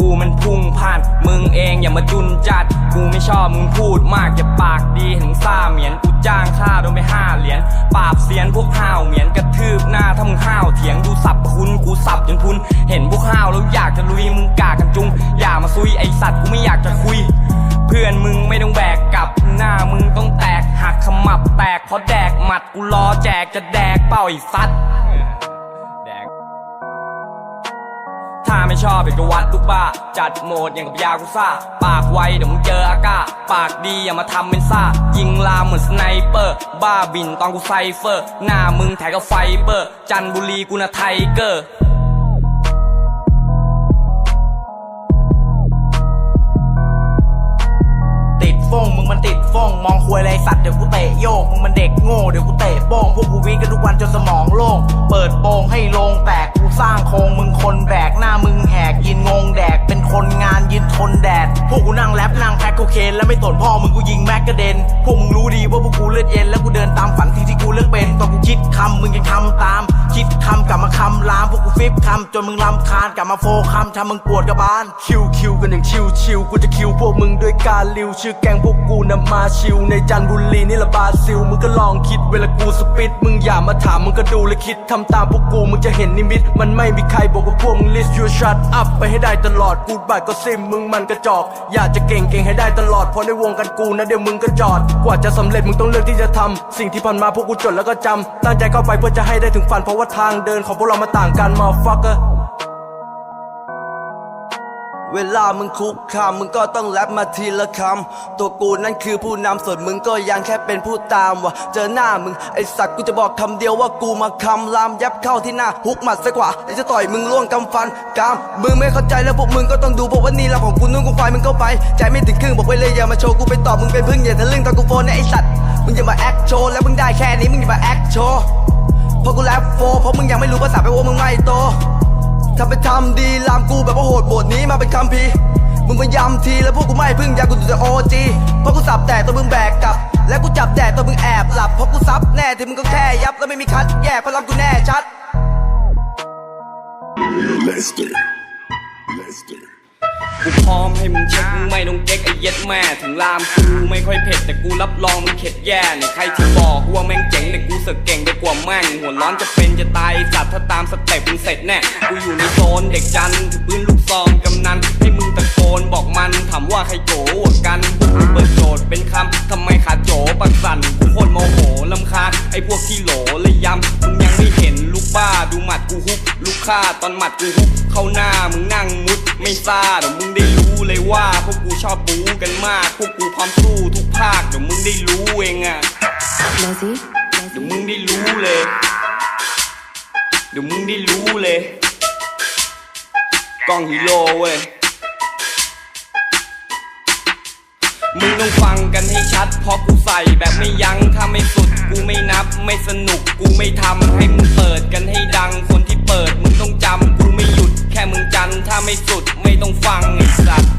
กูมันพุ่งผ่าน มึงเองอย่ามาจุนจัด กูไม่ชอบมึงพูดมากอย่าปากดีถึงซ่าเหมียนกูจ้างค่าโดนไปห้าเหรียญปราบเซียนพวกห้าวเหมียนกระทืบหน้าถ้ามึงห้าวเถียงดูสับคุณกูสับจนพุนเห็นพวกห้าวแล้วอยากจะลุยมึงกากันจุง อย่ามาซุยไอสัตว์กูไม่อยากจะคุย เพื่อนมึงไม่ต้องแบกกลับหน้ามึงต้องแตกหักขมับแตกเพราะแดกหมัดกูรอแจกจะแดกเป้าไอสัตว์าไม่ชอบเอกวัดลูกบ้า จัดโหมดอย่างกับยากุซ่า ปากไวเดี๋ยวมึงเจออากาปากดีอย่ามาทำเป็นซ่า ยิงลามเหมือนสไนเปอร์ บ้าบินตอนกูไซเฟอร์ หน้ามึงแถกับไฟเบอร์ จันบุรีกูนะไทเกอร์ติดฟงมึงมันติดฟงมองควยไรสัตว์เดี๋ยวกูเตะโยกมึงมันเด็กโง่เดี๋ยวกูเตะโป้งพวกกูวิ่งกันทุกวันจนสมองโล่งเปิดโปงให้ลง แด เคนแล้วไม่สนพ่อมึงกูยิงแม็กกระเด็นพวกมึงรู้ดีว่าพวกกูเลือดเย็นแล้วกูเดินตามฝันที่ที่กูเลือกเป็นตอนกูคิดคำมึงยังทำตาม คิดคำกลับมาคำลามพวกกูฟิปคำจนมึงลำคาญกลับมาโฟคำทำมึงปวดกระบาลคิวคิวกันอย่างชิวชิวกูจะคิวพวกมึงด้วยการลิวชื่อแกงพวกกูนำมาชิวในจันบุรีนี่ละบาซิลมึงก็ลองคิดเวลากูสปิดมึงอย่ามาถามมึงก็ดูและคิดทำตามพวกกูมึงจะเห็นนิมิต มันไม่มีใครบอกว่าพวกมึง list your shut up ไปให้ได้ตลอดกูบายก็ซิมมึงมันกระจอก อยากจะเก่งเก่งให้ได้ตลอดเพราะในวงกันกูนะเดี๋ยวมึงก็จอด กว่าจะสำเร็จมึงต้องเลือกที่จะทำสิ่งที่ผ่านมาพวกกูจดแล้วก็จำตั้งใจเข้าไปเพื่อจะให้ได้ถึงฝันเพราะว่าทางเดินของพวกเรามาต่างกันมาฟักเกอร์ เวลามึงคุกคามมึงก็ต้องแรปมาทีละคำ ตัวกูนั่นคือผู้นำส่วนมึงก็ยังแค่เป็นผู้ตามวะเจอหน้ามึงไอสัตว์กูจะบอกคำเดียวว่ากูมาคำลามยับเข้าที่หน้าฮุกหมัดซะกว่าไอจะต่อยมึงล่วงกำฟันกามมึงไม่เข้าใจแล้วพวกมึงก็ต้องดูเพราะว่านี่ละของกูนุ่งกูไฟมึงเข้าไป ใจไม่ถึงครึ่งบอกไว้เลยอย่ามาโชว์กูไปตอบมึงเป็นพึ่งอย่าทะลึ่งตอนกูโฟนนะไอสัตว์มึงอย่ามาแอคโชว์แล้วมึงได้แค่นี้มึงอย่ามาแอคโชว์เพราะกูแรปโฟเพราะมึงยังไม่รู้ภาษาแปว่ามึงไม่โต ทำไปทำดีลามกูแบบว่าโหดบทนี้มาเป็นคำพีมึงพยายามทีแล้วพวกกูไม่พึ่งยากูดูแต่โอจีเพราะกูสับแตกตัวมึงแบกกลับ และกูจับแดดตัวมึงแอบหลับเพราะกูซับแน่ที่มึงก็แค่ยับแล้วไม่มีคัดแย่เพราะรับกูแน่ชัด Lester. Lester. กูพร้อมให้มึงเช็คมึงไม่ต้องเก๊กไอ้เย็ดแม่ถึงลามกูไม่ค่อยเผ็ดแต่กูรับรองมึงเข็ดแย่เนี่ยใครที่บอกว่าแม่งเจ๋งแต่กูเสกเก่งได้กว่าแม่งหัวร้อนจะเป็นจะตายจัดถ้าตามสเต็ปมึงเสร็จแน่กูอยู่ในโซนเด็กจันทร์ถือปืนลูกซองกำนันให้มึงตะโกนบอกมันถามว่าใครโจกว่ากันพวกมึงเปิดโจทย์เป็นคำทำไมขาดโจปักสั่นกูโคตรโมโหลำคาญไอ้พวกที่โหลเลยย้ำมึงยังไม่เห็นลูกบ้าดูหมัดกูฮุบลูกฆ่าตอนหมัดกูฮุบเข้าหน้ามึงนั่ง ไม่ซ่าเดี๋ยวมึงได้รู้เลยว่า พวกกูชอบบู๊กันมาก พวกกูพร้อมสู้ทุกภาคเดี๋ยวมึงได้รู้เองอะ Lizzie, เดี๋ยวมึงได้รู้เลย เดี๋ยวมึงได้รู้เลยกล้องฮีโร่เว้ยมึงต้องฟังกันให้ชัด เพราะกูใส่แบบไม่ยั้งถ้าไม่สุด กูไม่นับ ไม่สนุก กูไม่ทำให้มึงเปิดกันให้ดังคนที่ เปิดมึงต้องจำกูไม่หยุด แค่มึงจันถ้าไม่สุดไม่ต้องฟังไอ้สัตว์